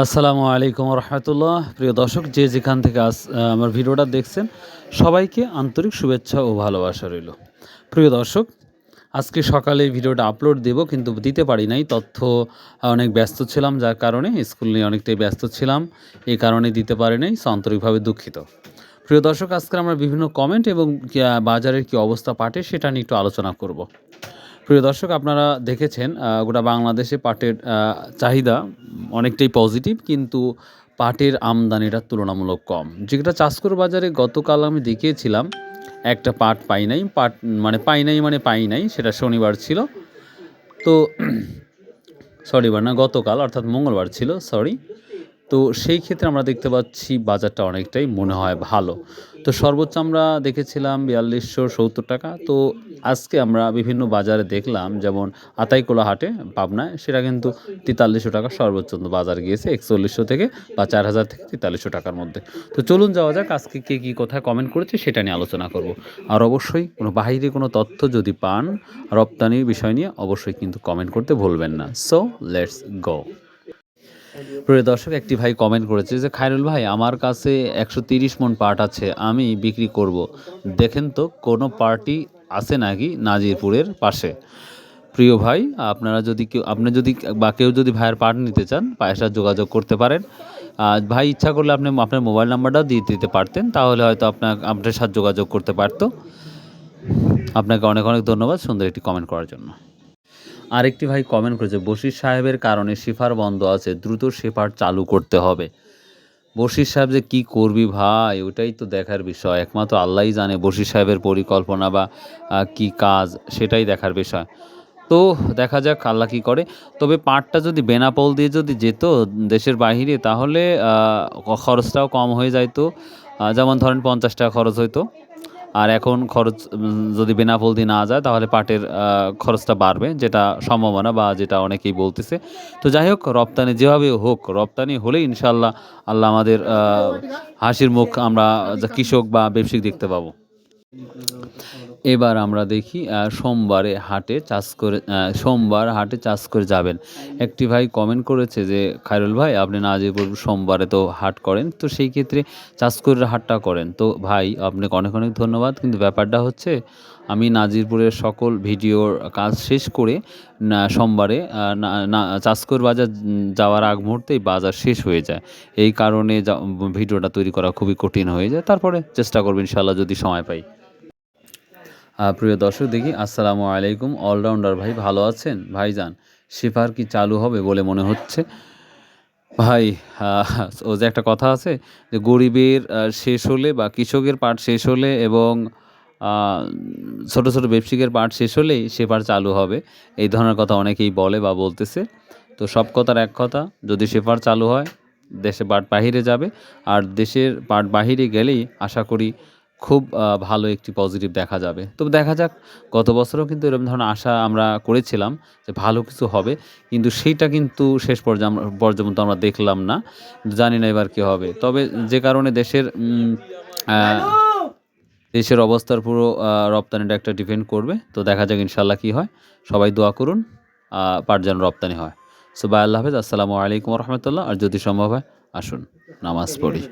আসসালামু আলাইকুম রহমতুল্লাহ। প্রিয় দর্শক, যে যেখান থেকে আস আমার ভিডিওটা দেখছেন, সবাইকে আন্তরিক শুভেচ্ছা ও ভালোবাসা রইল। প্রিয় দর্শক, আজকে সকালে ভিডিওটা আপলোড দেব, কিন্তু দিতে পারি নাই। তথ্য অনেক ব্যস্ত ছিলাম, যার কারণে স্কুল নিয়ে অনেকটাই ব্যস্ত ছিলাম। এই কারণে দিতে পারি নাই আন্তরিকভাবে দুঃখিত। প্রিয় দর্শক আজকে আমরা বিভিন্ন কমেন্ট এবং বাজারের কি অবস্থা পাঠে সেটা নিয়ে একটু আলোচনা করব। প্রিয় দর্শক, আপনারা দেখেছেন গোটা বাংলাদেশে পাটের চাহিদা অনেকটাই পজিটিভ কিন্তু পাটের আমদানিটা তুলনামূলক কম। যেটা চাষকর বাজারে গতকাল আমি দেখিয়েছিলাম, একটা পাট পাই নাই, পাট মানে পাই নাই মানে পাই নাই, সেটা শনিবার ছিল। তো শনিবার না, গতকাল, অর্থাৎ মঙ্গলবার ছিল সরি তো সেই ক্ষেত্রে আমরা দেখতে পাচ্ছি বাজারটা অনেকটাই মনে হয় ভালো। তো সর্বোচ্চ আমরা দেখেছিলাম বিয়াল্লিশশো সত্তর টাকা। তো আজকে আমরা বিভিন্ন বাজারে দেখলাম যেমন আতাইকোলা হাটে পাবনায়, সেটা কিন্তু তেতাল্লিশশো টাকা সর্বোচ্চ বাজার গিয়েছে, একচল্লিশশো থেকে বা চার হাজার থেকে তেতাল্লিশশো টাকার মধ্যে। তো চলুন যাওয়া যাক, আজকে কে কী কোথায় কমেন্ট করেছে সেটা নিয়ে আলোচনা করব। আর অবশ্যই কোনো বাহিরে কোনো তথ্য যদি পান, রপ্তানির বিষয় নিয়ে অবশ্যই কিন্তু কমেন্ট করতে ভুলবেন না। সো লেটস গো প্রিয় দর্শক, একটি ভাই কমেন্ট করেছে যে, খায়রুল ভাই, আমার কাছে একশো তিরিশ মন পাট আছে, আমি বিক্রি করব। দেখেন তো, কোনো পার্টি আছে নাকি নাজিরপুরের পাশে? প্রিয় ভাই, আপনারা যদি কেউ, আপনি যদি, বা কেউ যদি ভাইয়ের পাট নিতে চান ভাইয়ের সাথে যোগাযোগ করতে পারেন। আর ভাই, ইচ্ছা করলে আপনি, আপনার মোবাইল নাম্বারটাও দিয়ে দিতে পারতেন, তাহলে হয়তো আপনার আপনার সাথে যোগাযোগ করতে পারতো। আপনাকে অনেক অনেক ধন্যবাদ সুন্দর একটি কমেন্ট করার জন্য। আরেকটি ভাই কমেন্ট করেছে, বশির সাহেবের কারণে শিফার বন্ধ আছে, দ্রুত শেফার চালু করতে হবে। বশির সাহেব যে, কী করবি ভাই? ওটাই তো দেখার বিষয়। একমাত্র আল্লাহই জানে বশির সাহেবের পরিকল্পনা বা কি কাজ, সেটাই দেখার বিষয়। তো দেখা যাক আল্লাহ কী করে। তবে পাটটা যদি বেনাপোল দিয়ে যদি যেত দেশের বাইরে তাহলে খরচটাও কম হয়ে যাইতো। যেমন ধরেন পঞ্চাশ টাকা খরচ হইতো। আর এখন খরচ যদি বিনা দিয়ে না যায়, তাহলে পাটের খরচটা বাড়বে, যেটা সম্ভাবনা বা যেটা অনেকেই বলতেছে। তো যাই হোক, রপ্তানি যেভাবে হোক, রপ্তানি হলে ইনশাল্লাহ আল্লাহ আমাদের হাসির মুখ আমরা কৃষক বা ব্যবসায়িক দেখতে পাবো। এবার আমরা দেখি সোমবারে হাটে চাষ করে সোমবার হাটে চাষ করে যাবেন। একটি ভাই কমেন্ট করেছে যে, খায়রুল ভাই, আপনি নাজিরপুর সোমবারে তো হাট করেন, তো সেই ক্ষেত্রে চাষ করে হাটটা করেন। তো ভাই, আপনাকে অনেক অনেক ধন্যবাদ। কিন্তু ব্যাপারটা হচ্ছে, আমি নাজিরপুরের সকল ভিডিওর কাজ শেষ করে সোমবারে চাষকর বাজার যাওয়ার আগ মুহূর্তেই বাজার শেষ হয়ে যায়। এই কারণে ভিডিওটা তৈরি করা খুবই কঠিন হয়ে যায়। তারপরে চেষ্টা করব ইনশাল্লাহ যদি সময় পাই। প্রিয় দর্শক দেখি, আসসালামু আলাইকুম। অলরাউন্ডার ভাই, ভালো আছেন? ভাইজান, শিফার কি চালু হবে বলে মনে হচ্ছে? ভাই ও যে একটা কথা আছে যে গরিবের শেষ হলে বা কৃষকের পাট শেষ হলে এবং ছোট ছোট ব্যবসায়িকের পাট শেষ হলেই সে পাট চালু হবে। এই ধরনের কথা অনেকেই বলে বা বলতেছে। তো সব কথার এক কথা, যদি সেপার চালু হয়, দেশে পাট বাহিরে যাবে। আর দেশের পাট বাহিরে গেলেই আশা করি খুব ভালো একটি পজিটিভ দেখা যাবে। তবে দেখা যাক গত বছরও কিন্তু এরকম ধরনের আশা আমরা করেছিলাম যে ভালো কিছু হবে কিন্তু সেইটা কিন্তু শেষ পর্যন্ত আমরা দেখলাম না। জানি না এবার কী হবে। তবে যে কারণে দেশের দেশের অবস্থার পুরো রপ্তানিটা একটা ডিপেন্ড করবে। তো দেখা যাক ইনশাল্লাহ কী হয়। সবাই দোয়া করুন পাট যেন রপ্তানি হয়। সো বাই আল্লাহ হাফেজ। আসসালামু আলাইকুম রহমতুল্লাহ। আর যদি সম্ভব হয় আসুন নামাজ পড়ি।